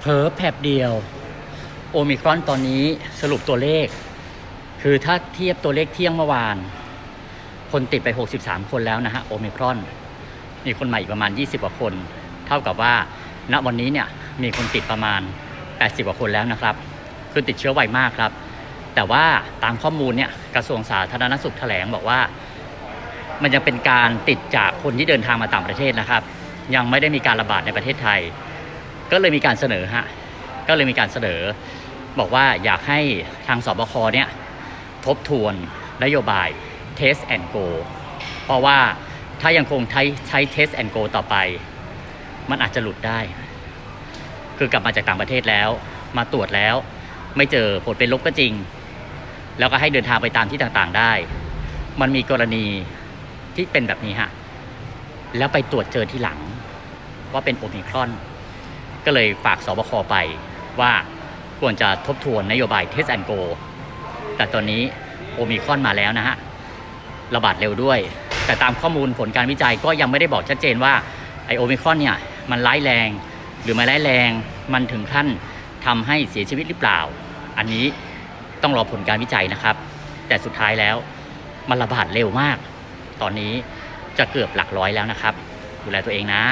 เพิร์แผบเดียว โอมิครอนตอนนี้สรุปตัวเลข คือถ้าเทียบตัวเลขเที่ยงเมื่อวาน คนติดไป 63 คนแล้วนะฮะโอมิครอน มีคนใหม่อีกประมาณ 20 กว่าคน เท่ากับว่าณวันนี้เนี่ยมีคนติดประมาณ 80 กว่าคนแล้วนะครับ คือติดเชื้อไวมากครับ แต่ว่าตามข้อมูลเนี่ยกระทรวงสาธารณสุขแถลงบอกว่า มันยังเป็นการติดจากคนที่เดินทางมาต่างประเทศนะครับ ยังไม่ได้มีการระบาดในประเทศไทย ก็เลยมีการเสนอฮะก็เลยมีการเสนอ บอกว่าอยากให้ทางสบคเนี่ยทบทวนนโยบาย Test and Go เพราะว่าถ้ายังคงใช้ใช้ Test and Go ต่อไป มันอาจจะหลุดได้ คือกลับมาจากต่างประเทศแล้ว มาตรวจแล้วไม่เจอผลเป็นลบก็จริง แล้วก็ให้เดินทางไปตามที่ต่างๆได้ มันมีกรณีที่เป็นแบบนี้ฮะแล้วไปตรวจเจอที่หลังว่าเป็นโอมิครอน ก็เลยฝากสบคไปว่าควรจะทบทวนนโยบาย Test and Go แต่ตอนนี้โอมิคอนมาแล้วนะฮะ ระบาดเร็วด้วย แต่ตามข้อมูลผลการวิจัยก็ยังไม่ได้บอกชัดเจนว่าไอโอมิคอนเนี่ยมันร้ายแรง หรือไม่ร้ายแรงมันถึงขั้นทำให้เสียชีวิตหรือเปล่า อันนี้ต้องรอผลการวิจัยนะครับ แต่สุดท้ายแล้วมันระบาดเร็วมาก ตอนนี้จะเกือบหลักร้อยแล้วนะครับ ดูแลตัวเองนะ